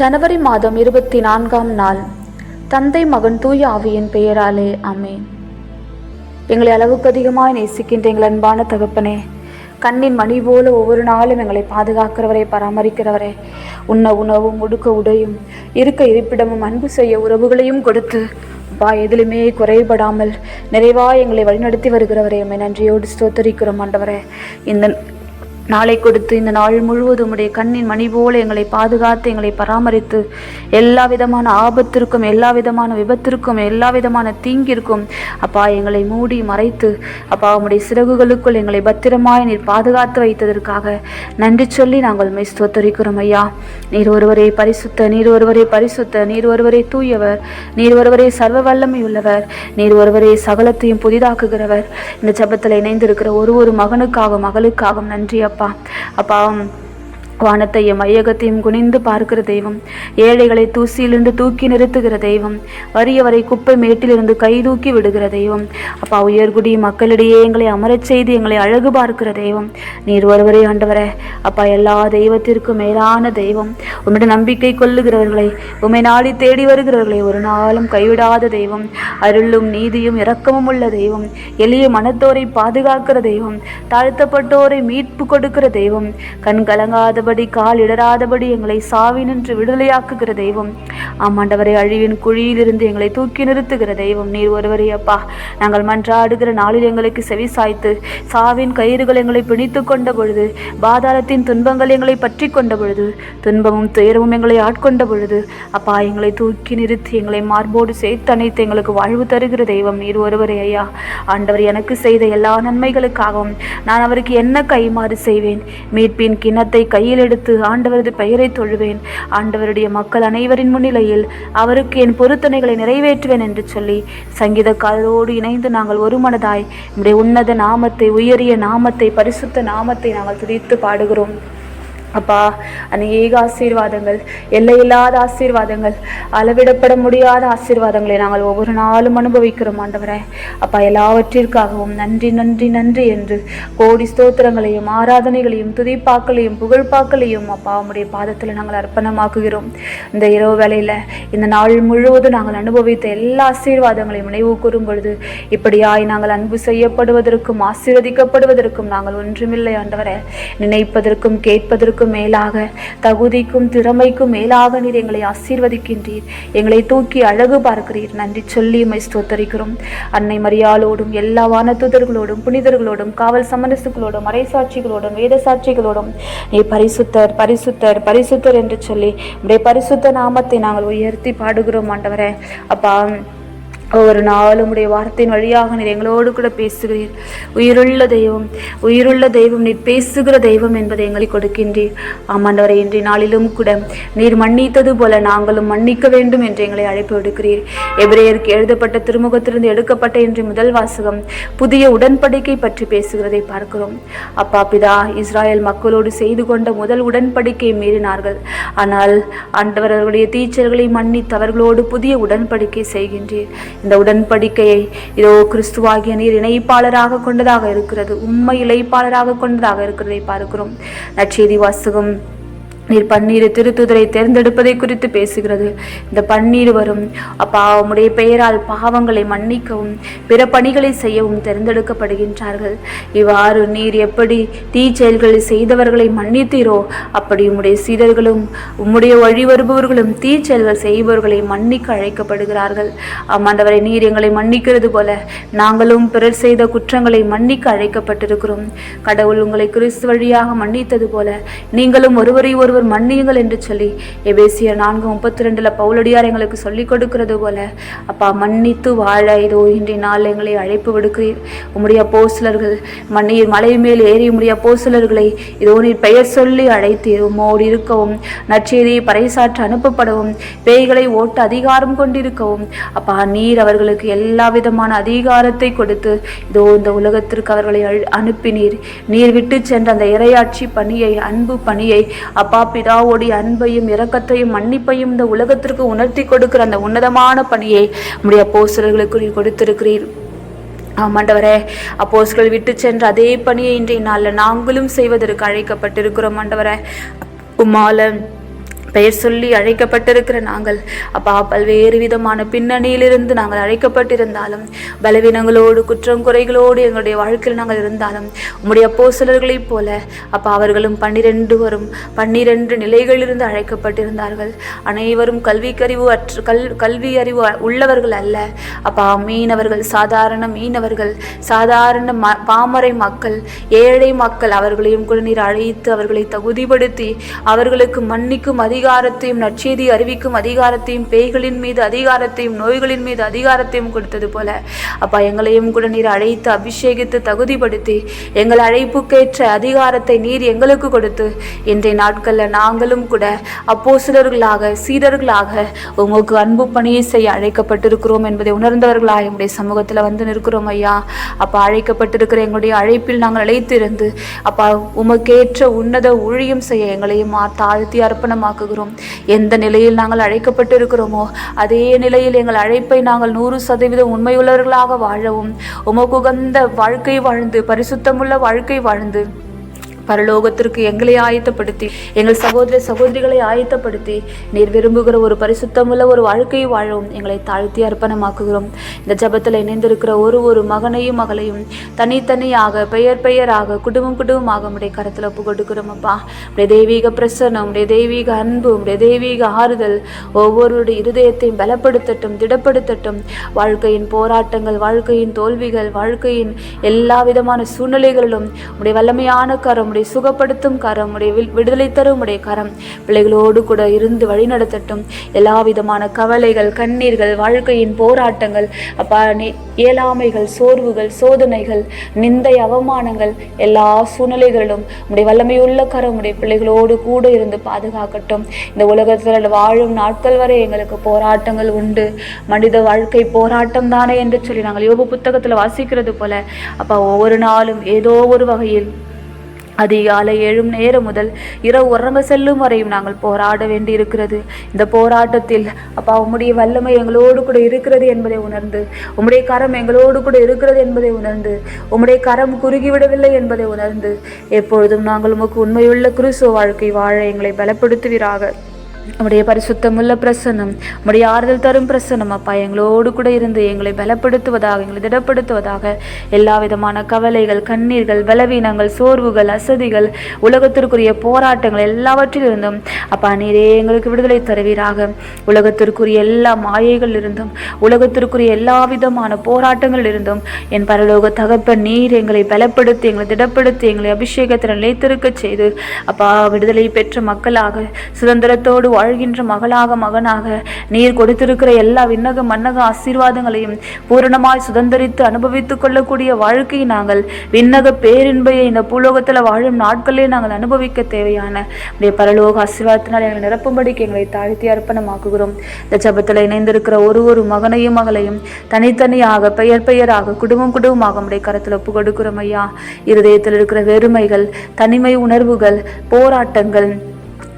ஜனவரி மாதம் இருபத்தி நான்காம் நாள். தந்தை மகன் தூய ஆவியின் பெயராலே அமேன் எங்களை அளவுக்கு அதிகமாக நேசிக்கின்ற எங்கள் அன்பான தகப்பனே கண்ணின் மணி போல ஒவ்வொரு நாளும் எங்களை பாதுகாக்கிறவரை பராமரிக்கிறவரே உண்ண உணவும் உடுக்க உடையும் இருக்க இருப்பிடமும் அன்பு செய்ய உறவுகளையும் கொடுத்து பா எதிலுமே குறைபடாமல் நிறைவாக எங்களை வழிநடத்தி வருகிறவரே அம்மை நன்றியோடு ஸ்தோத்தரிக்கிறோம் ஆண்டவரே. இந்த நாளை கொடுத்து இந்த நாள் முழுவதும் உடைய கண்ணின் மணி போல எங்களை பாதுகாத்து எங்களை பராமரித்து எல்லா விதமான ஆபத்திற்கும் எல்லா விதமான விபத்திற்கும் எல்லா விதமான தீங்கிற்கும் அப்பா எங்களை மூடி மறைத்து அப்பா உம்முடைய சிறகுகளுக்குள் எங்களை பத்திரமாய் நீர் பாதுகாத்து வைத்ததற்காக நன்றி சொல்லி நாங்கள் மெய் ஸ்தோத்தரிக்கிறோம் ஐயா. நீர் ஒருவரே பரிசுத்த நீர் ஒருவரே பரிசுத்த நீர் ஒருவரே தூயவர் நீர் ஒருவரே சர்வ வல்லமை உள்ளவர் நீர் ஒருவரே சகலத்தையும் புதிதாக்குகிறவர். இந்த ஜெபத்தில் இணைந்திருக்கிற ஒரு ஒரு மகனுக்காகவும் மகளுக்காகவும் நன்றி அப்பா. அப்பா வானத்தையும் மையகத்தையும் குனிந்து பார்க்கிற தெய்வம். ஏழைகளை தூசியிலிருந்து தூக்கி நிறுத்துகிற தெய்வம். வறியவரை குப்பை மேட்டிலிருந்து கை தூக்கி விடுகிற தெய்வம். அப்பா உயர்குடி மக்களிடையே எங்களை அமரச் செய்து எங்களை அழகு பார்க்கிற தெய்வம். நீர் ஒருவரே ஆண்டவரே அப்பா எல்லா தெய்வத்திற்கும் மேலான தெய்வம். உம்மிட நம்பிக்கை கொள்ளுகிறவர்களை உம்மை நாடி தேடி வருகிறவர்களை ஒரு நாளும் கைவிடாத தெய்வம். அருளும் நீதியும் இரக்கமும் உள்ள தெய்வம். எளிய மனத்தோரை பாதுகாக்கிற தெய்வம். தாழ்த்தப்பட்டோரை மீட்பு கொடுக்கிற தெய்வம். கண் கலங்காதபடி கால் இடராதபடி எங்களை சாவி நின்று விடுதலையாக்குகிற தெய்வம். ஆமாண்டவரை அழிவின் குழியிலிருந்து எங்களை தூக்கி நிறுத்துகிற தெய்வம். நீர் ஒருவரே அப்பா. நாங்கள் மன்றாடுகிற நாளில் எங்களுக்கு செவி சாய்த்து சாவின் கயிறுகள் எங்களை பிணித்து கொண்ட பொழுது பாதாளத்தின் துன்பங்கள் எங்களை பற்றி கொண்ட பொழுது துன்பமும் துயரமும் எங்களை ஆட்கொண்ட பொழுது அப்பா எங்களை தூக்கி நிறுத்தி எங்களை மார்போடு சேர்த்து அணைத்து எங்களுக்கு வாழ்வு தருகிற தெய்வம். நீர் ஒருவரே ஐயா. ஆண்டவர் எனக்கு செய்த எல்லா நன்மைகளுக்காகவும் நான் அவருக்கு என்ன கைமாறு செய்வேன்? மீட்பின் கிண்ணத்தை கையில் எடுத்து ஆண்டவரது பெயரை தொழுவேன். ஆண்டவருடைய மக்கள் அனைவரின் முன்னிலையில் அவருக்கு என் பொருத்தனைகளை நிறைவேற்றுவேன் என்று சொல்லி சங்கீதக்காரரோடு இணைந்து நாங்கள் ஒரு மனதாய் உன்னத நாமத்தை உயரிய நாமத்தை பரிசுத்த நாமத்தை நாங்கள் துதித்து பாடுகிறோம். அப்பா அநேக ஆசீர்வாதங்கள் எல்லையில்லாத ஆசீர்வாதங்கள் அளவிடப்பட முடியாத ஆசீர்வாதங்களை நாங்கள் ஒவ்வொரு நாளும் அனுபவிக்கிறோம் ஆண்டவரே. அப்பா எல்லாவற்றிற்காகவும் நன்றி நன்றி நன்றி என்று கோடி ஸ்தோத்திரங்களையும் ஆராதனைகளையும் துதிப்பாக்களையும் புகழ்பாக்களையும் அப்பா உம்முடைய பாதத்தில் நாங்கள் அர்ப்பணமாக்குகிறோம். இந்த இரவு வேளையில் இந்த நாள் முழுவதும் நாங்கள் அனுபவித்த எல்லா ஆசீர்வாதங்களையும் நினைவு கூறும் பொழுது இப்படியாய் நாங்கள் அன்பு செய்யப்படுவதற்கும் ஆசீர்வதிக்கப்படுவதற்கும் நாங்கள் ஒன்றுமில்லை ஆண்டவரே. நினைப்பதற்கும் கேட்பதற்கும் மேலாக தகுதிக்கும் திறமைக்கும் மேலாக நீர் எங்களை ஆசீர்வதிக்கின்றீர். எங்களை தூக்கி அழகு பார்க்கிறீர். நன்றி சொல்லி மைஸ்தோத்தரிக்கிறோம் ஸ்தோத்தரிக்கிறோம். அன்னை மரியாளோடும் எல்லா வானதூதர்களோடும் புனிதர்களோடும் காவல் சமரசுகளோடும் மறைசாட்சிகளோடும் வேத சாட்சிகளோடும் நீ பரிசுத்தர் பரிசுத்தர் பரிசுத்தர் என்று சொல்லி உடைய பரிசுத்த நாமத்தை நாங்கள் உயர்த்தி பாடுகிறோம் ஆண்டவரே. அப்பா ஒவ்வொரு நாளும் உடைய வார்த்தையின் வழியாக நீர் எங்களோடு கூட பேசுகிறீர். உயிருள்ள தெய்வம் உயிருள்ள தெய்வம் நீர் பேசுகிற தெய்வம் என்பதை எங்களை கொடுக்கின்றீர். ஆமாண்டவரை இன்றைய நாளிலும் கூட நீர் மன்னித்தது போல நாங்களும் மன்னிக்க வேண்டும் என்று எங்களை அழைப்பு விடுக்கிறீர். எபிரேயருக்கு எழுதப்பட்ட திருமுகத்திலிருந்து எடுக்கப்பட்ட இன்று முதல் வாசகம் புதிய உடன்படிக்கை பற்றி பேசுகிறதை பார்க்கிறோம். அப்பா பிதா இஸ்ராயல் மக்களோடு செய்து கொண்ட முதல் உடன்படிக்கையை மீறினார்கள். ஆனால் ஆண்டவர்களுடைய தீச்சர்களை மன்னித்து அவர்களோடு புதிய உடன்படிக்கை செய்கின்றீர். இந்த உடன்படிக்கையை இதோ கிறிஸ்துவாகிய நீர் இணைப்பாளராக கொண்டதாக இருக்கிறது. உண்மை இழைப்பாளராக கொண்டதாக இருக்கிறதை பார்க்கிறோம். நற்செய்தி வாசகம் நீர் பன்னீர் திருத்துதரை தேர்ந்தெடுப்பதை குறித்து பேசுகிறது. இந்த பன்னீர் வரும். அப்பா உம்முடைய பெயரால் பாவங்களை மன்னிக்கவும் பிற பணிகளை செய்யவும் தேர்ந்தெடுக்கப்படுகின்றார்கள். இவ்வாறு நீர் எப்படி தீ செயல்களை செய்தவர்களை மன்னித்தீரோ அப்படி உம்முடைய சீடர்களும் உம்முடைய வழி வருபவர்களும் தீச்செயல்கள் செய்பவர்களை மன்னிக்க அழைக்கப்படுகிறார்கள். ஆமாண்டவரை நீர் எங்களை மன்னிக்கிறது போல நாங்களும் பிறர் செய்த குற்றங்களை மன்னிக்க அழைக்கப்பட்டிருக்கிறோம். கடவுள் உங்களை கிறிஸ்து வழியாக மன்னித்தது போல நீங்களும் ஒருவரை ஒருவர் மன்னியுங்கள் என்று சொல்லி எபேசியர் நான்கு முப்பத்தி ரெண்டில் பவுலடியார் எங்களுக்கு சொல்லிக் கொடுக்கிறது போல அப்பா மன்னித்து வாழ. இதோ இன்றைய நாள் எங்களை அழைப்பு விடுக்கிறீர். உம்முடைய போஸ்லர்கள் மண்ணீர் மலை மேல் ஏறி உம்முடைய போஸ்லர்களை இதோ நீர் பெயர் சொல்லி அழைத்தீர். உம்மோடு இருக்கவும் நற்செய்தியை பறைசாற்ற அனுப்பப்படவும் பேய்களை ஓட்டு அதிகாரம் கொண்டிருக்கவும். அப்பா நீர் அவர்களுக்கு எல்லா விதமான அதிகாரத்தை கொடுத்து இதோ இந்த உலகத்திற்கு அவர்களை அழு- அனுப்பினீர். நீர் விட்டு சென்ற அந்த இரையாட்சி பணியை அன்பு பணியை அப்பா பிதாவோடைய அன்பையும் இரக்கத்தையும் மன்னிப்பையும் இந்த உலகத்திற்கு உணர்த்தி கொடுக்கிற அந்த உன்னதமான பணியை நம்முடைய போசர்களுக்கு கொடுத்திருக்கிறீர். ஆமாண்டவரே அப்போஸ்கள் விட்டு சென்ற அதே பணியை இன்றைய நாளில் நாங்களும் செய்வதற்கு அழைக்கப்பட்டிருக்கிறோம் ஆண்டவரே. உம்மால பெயர் சொல்லி அழைக்கப்பட்டிருக்கிற நாங்கள். அப்பா பல்வேறு விதமான பின்னணியிலிருந்து நாங்கள் அழைக்கப்பட்டிருந்தாலும் பலவீனங்களோடு குற்றம் குறைகளோடு எங்களுடைய வாழ்க்கையில் நாங்கள் இருந்தாலும் உம்முடைய அப்போஸ்தலர்களைப் போல அப்பா அவர்களும் பன்னிரெண்டு வரும் பன்னிரெண்டு நிலைகளிலிருந்து அழைக்கப்பட்டிருந்தார்கள். அனைவரும் கல்விக்கறிவு அற்று கல் கல்வி அறிவு உள்ளவர்கள் அல்ல. அப்பா மீனவர்கள் சாதாரண மீனவர்கள் சாதாரண ம பாமரை மக்கள் ஏழை மக்கள் அவர்களையும் குடிநீர் அழைத்து அவர்களை தகுதிப்படுத்தி அவர்களுக்கு மன்னிக்கும் அதிகாரத்தையும் நற்செய்தி அறிவிக்கும் அதிகாரத்தையும் பேய்களின் மீது அதிகாரத்தையும் நோய்களின் மீது அதிகாரத்தையும் கொடுத்தது போல. அப்பா எங்களையும் கூட நீர் அழைத்து அபிஷேகித்து தகுதிப்படுத்தி எங்கள் அழைப்புக்கேற்ற அதிகாரத்தை நீர் எங்களுக்கு கொடுத்து இன்றைய நாட்களில் நாங்களும் கூட அப்போசிலர்களாக சீடர்களாக உமக்கு அன்பு பணியை செய்ய அழைக்கப்பட்டிருக்கிறோம் என்பதை உணர்ந்தவர்களாக எங்களுடைய சமூகத்தில் வந்து நிற்கிறோம் ஐயா. அப்பா அழைக்கப்பட்டிருக்கிற எங்களுடைய அழைப்பில் நாங்கள் அழைத்திருந்து அப்பா உமக்கேற்ற உன்னத ஊழியம் செய்ய எங்களையும் தாழ்த்தி அர்ப்பணமாக்கு அர்ப்பணமாக்குகிறோம் எந்த நிலையில் நாங்கள் அழைக்கப்பட்டிருக்கிறோமோ அதே நிலையில் எங்கள் அழைப்பை நாங்கள் நூறு சதவீதம் உண்மையுள்ளவர்களாக வாழவும் உமகுகந்த வாழ்க்கை வாழ்ந்து பரிசுத்தமுள்ள வாழ்க்கை வாழ்ந்து பரலோகத்திற்கு எங்களை ஆயத்தப்படுத்தி எங்கள் சகோதர சகோதரிகளை ஆயத்தப்படுத்தி நீர் விரும்புகிற ஒரு பரிசுத்தமுள்ள ஒரு வாழ்க்கையை வாழவும் எங்களை தாழ்த்தி அர்ப்பணமாக்குகிறோம். இந்த ஜபத்தில் இணைந்திருக்கிற ஒரு ஒரு மகனையும் மகளையும் தனித்தனியாக பெயர் பெயராக குடும்பம் குடும்பமாக உடைய கரத்தில் ஒப்பு கொடுக்கிறோம் அப்பா. உடைய தெய்வீக பிரசன்னம் உடைய தெய்வீக அன்பு உடைய தெய்வீக ஆறுதல் ஒவ்வொருடைய இருதயத்தையும் பலப்படுத்தட்டும் திடப்படுத்தட்டும். வாழ்க்கையின் போராட்டங்கள் வாழ்க்கையின் தோல்விகள் வாழ்க்கையின் எல்லா விதமான சூழ்நிலைகளிலும் உடைய வல்லமையான கரம் உடைய சுகப்படுத்தும் கரம் உடைய விடுதலை தரும் உடைய கரம். பிள்ளைகளோடு கூட இருந்து வழிநடத்தட்டும் எல்லா விதமான கவலைகள் கண்ணீர்கள் வாழ்க்கையின் போராட்டங்கள் அப்பா இயலாமைகள் சோர்வுகள் சோதனைகள் நிந்தை அவமானங்கள் எல்லா சூழ்நிலைகளிலும் உடைய வல்லமையுள்ள கரம் உடைய பிள்ளைகளோடு கூட இருந்து பாதுகாக்கட்டும். இந்த உலகத்தில் வாழும் நாட்கள் வரை எங்களுக்கு போராட்டங்கள் உண்டு. மனித வாழ்க்கை போராட்டம் தானே என்று சொல்லி நாங்கள் யோக புத்தகத்தில் வாசிக்கிறது போல அப்போ ஒவ்வொரு நாளும் ஏதோ ஒரு வகையில் அதிகாலை எழும் நேரம் முதல் இரவு உறங்க செல்லும் வரையும் நாங்கள் போராட வேண்டி இருக்கிறது இந்த போராட்டத்தில் அப்பா உம்முடைய வல்லமை எங்களோடு கூட இருக்கிறது என்பதை உணர்ந்து உம்முடைய கரம் எங்களோடு கூட இருக்கிறது என்பதை உணர்ந்து உம்முடைய கரம் குறுகிவிடவில்லை என்பதை உணர்ந்து எப்பொழுதும் நாங்கள் உமக்கு உண்மையுள்ள குருசோ வாழ்க்கை வாழ எங்களை பலப்படுத்துவீராக. உம்முடைய பரிசுத்தமுள்ள பிரசன்னம் உம்முடைய ஆறுதல் தரும் பிரசன்னம் அப்பா எங்களோடு கூட இருந்து எங்களை பலப்படுத்துவதாக எங்களை திடப்படுத்துவதாக. எல்லா விதமான கவலைகள் கண்ணீர்கள் பலவீனங்கள் சோர்வுகள் அசதிகள் உலகத்திற்குரிய போராட்டங்கள் எல்லாவற்றிலிருந்தும் அப்பா நீரே எங்களுக்கு விடுதலை தருவீராக. உலகத்திற்குரிய எல்லா மாயைகள் இருந்தும் உலகத்திற்குரிய எல்லா விதமான போராட்டங்கள் இருந்தும் என் பரலோக தகப்ப நீர் எங்களை பலப்படுத்தி எங்களை திடப்படுத்தி எங்களை அபிஷேகத்தில் நிலைத்திருக்க செய்து அப்பா விடுதலை பெற்ற மக்களாக சுதந்திரத்தோடு வாழ்கின்ற மகளாக மகனாக நீர் கொடுத்திருக்கிற எல்லா விண்ணக மன்னக ஆசீர்வாதங்களையும் பூரணமாய் சுதந்திரித்து அனுபவித்துக் கொள்ளக்கூடிய வாழ்க்கையை நாங்கள் விண்ணக பேரின்பையை இந்த பூலோகத்தில் வாழும் நாட்களே நாங்கள் அனுபவிக்க தேவையான. உடைய பரலோக ஆசீர்வாதத்தினால் எங்களை நிரப்பும்படிக்கு எங்களை தாழ்த்தி அர்ப்பணமாக்குகிறோம். இந்த ஜபத்தில் இணைந்திருக்கிற ஒரு ஒரு மகனையும் மகளையும் தனித்தனியாக பெயர் பெயராக குடும்பம் குடும்பமாக உடைய கரத்தில் ஒப்பு கொடுக்கிறோம் ஐயா. இருதயத்தில் இருக்கிற வெறுமைகள் தனிமை உணர்வுகள் போராட்டங்கள்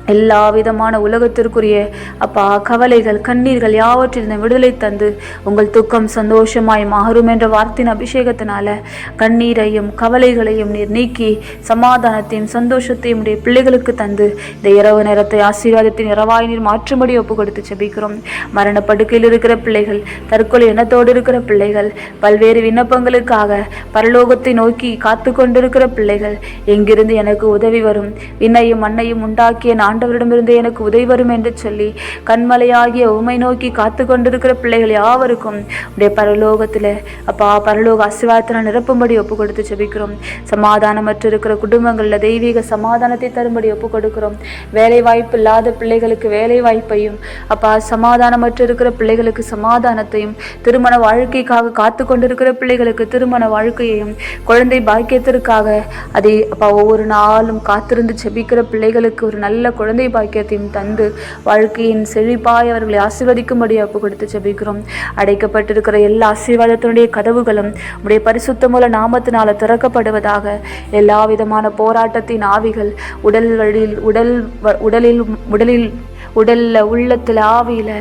எல்லா விதமான உலகத்திற்குரிய அப்பா கவலைகள் கண்ணீர்கள் யாவற்றிலிருந்து விடுதலை தந்து உங்கள் துக்கம் சந்தோஷமாய் மாறும் என்ற வார்த்தையின் அபிஷேகத்தினால கண்ணீரையும் கவலைகளையும் நீர் நீக்கி சமாதானத்தையும் சந்தோஷத்தையும் உடைய பிள்ளைகளுக்கு தந்து இந்த இரவு நேரத்தை ஆசீர்வாதத்தின் இரவாய் நீர் மாற்றும்படி ஒப்பு கொடுத்து செபிக்கிறோம். மரணப்படுக்கையில் இருக்கிற பிள்ளைகள் தற்கொலை எண்ணத்தோடு இருக்கிற பிள்ளைகள் பல்வேறு விண்ணப்பங்களுக்காக பரலோகத்தை நோக்கி காத்து கொண்டிருக்கிற பிள்ளைகள் எங்கிருந்து எனக்கு உதவி வரும்? விண்ணையும் மண்ணையும் உண்டாக்கிய நான் ஆண்டவரிடமிருந்து எனக்கு உதவி வரும் என்று சொல்லி கண்மலையாகிய உமை நோக்கி காத்து கொண்டிருக்கிற பிள்ளைகள் யாவருக்கும் உடைய பரலோகத்தில் அப்பா பரலோக ஆசீர்வாதத்தினால் நிரப்பும்படி ஒப்பு கொடுத்து ஜெபிக்கிறோம். சமாதானமற்று இருக்கிற குடும்பங்களில் தெய்வீக சமாதானத்தை தரும்படி ஒப்பு கொடுக்கிறோம் வேலை வாய்ப்பு இல்லாத பிள்ளைகளுக்கு வேலை வாய்ப்பையும் அப்பா சமாதானமற்று இருக்கிற பிள்ளைகளுக்கு சமாதானத்தையும் திருமண வாழ்க்கைக்காக காத்து கொண்டிருக்கிற பிள்ளைகளுக்கு திருமண வாழ்க்கையையும் குழந்தை பாக்கியத்திற்காக அதை அப்பா ஒவ்வொரு நாளும் காத்திருந்து செபிக்கிற பிள்ளைகளுக்கு ஒரு நல்ல குழந்தை பாக்கியத்தையும் தந்து வாழ்க்கையின் செழிப்பாய் அவர்களை ஆசீர்வதிக்கும்படி ஒப்பு கொடுத்து ஜெபிக்கிறோம். அடைக்கப்பட்டிருக்கிற எல்லா ஆசீர்வாதத்தினுடைய கதவுகளும் உடைய பரிசுத்தமுள்ள நாமத்தினால திறக்கப்படுவதாக எல்லா விதமான போராட்டத்தின் ஆவிகள் உடல் வழியில் உடல் வ- உடலில் உடலில் உடலில் உள்ளத்தில் ஆவியில்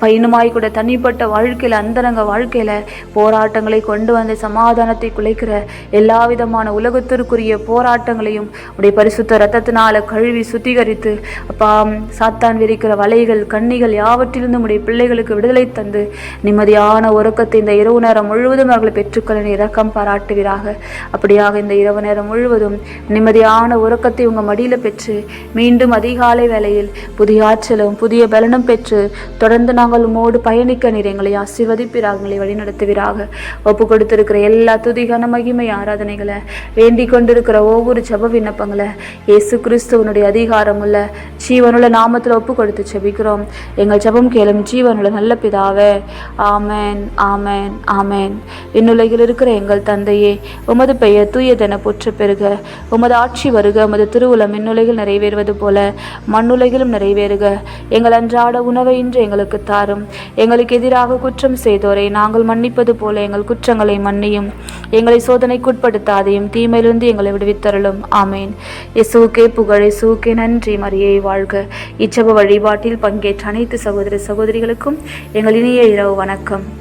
பயணமாய் இன்னுமாய் கூட தனிப்பட்ட வாழ்க்கையில் அந்தரங்க வாழ்க்கையில் போராட்டங்களை கொண்டு வந்து சமாதானத்தை குலைக்கிற எல்லா விதமான உலகத்திற்குரிய போராட்டங்களையும் உடைய பரிசுத்த ரத்தத்தினால கழுவி சுத்திகரித்து அப்பா சாத்தான் விரிக்கிற வலைகள் கண்ணிகள் யாவற்றிலிருந்தும் உடைய பிள்ளைகளுக்கு விடுதலை தந்து நிம்மதியான உறக்கத்தை இந்த இரவு நேரம் முழுவதும் அவர்களை பெற்றுக்கொள்ள இறக்கம் இரக்கம் பாராட்டுவீராக. அப்படியாக இந்த இரவு நேரம் முழுவதும் நிம்மதியான உறக்கத்தை உங்கள் மடியில் பெற்று மீண்டும் அதிகாலை வேளையில் புதிய ஆற்றலும் புதிய பலனும் பெற்று தொடர்ந்து நாங்கள் உமோடு பயணிக்க நீர் எங்களை ஆசீர்வதிப்பீராக எங்களை வழிநடத்துவீராக. ஒப்பு கொடுத்திருக்கிற எல்லா துதிகான மகிமை ஆராதனைகளை வேண்டிக் கொண்டிருக்கிற ஒவ்வொரு ஜப விண்ணப்பங்களை இயேசு கிறிஸ்துவனுடைய அதிகாரமுள்ள ஜீவனுள்ள நாமத்தில் ஒப்பு கொடுத்து செபிக்கிறோம் எங்கள் ஜபம் கேளும் ஜீவனுள்ள நல்ல பிதாவே ஆமேன் ஆமேன் ஆமேன். விண்ணுலகில் இருக்கிற எங்கள் தந்தையே உமது பெயர் தூயதென புற்று பெறுக உமது ஆட்சி வருக உமது திருவுளம் விண்ணுலகில் நிறைவேறுவது போல மண்ணுலகிலும் நிறைவேறுக. எங்கள் அன்றாட உணவை இன்று எங்களுக்கு தாரும். எங்களுக்கு எதிராக குற்றம் செய்தோரை நாங்கள் மன்னிப்பது போல எங்கள் குற்றங்களை மன்னியும். எங்களை சோதனைக்குட்படுத்தாதையும் தீமையிலிருந்து எங்களை விடுவித்தருளும். ஆமேன். இசுவுக்கே புகழ் இயேசுவுக்கே நன்றி. மரியை வாழ்க. இச்சப வழிபாட்டில் பங்கேற்ற அனைத்து சகோதர சகோதரிகளுக்கும் எங்கள் இனிய இரவு வணக்கம்.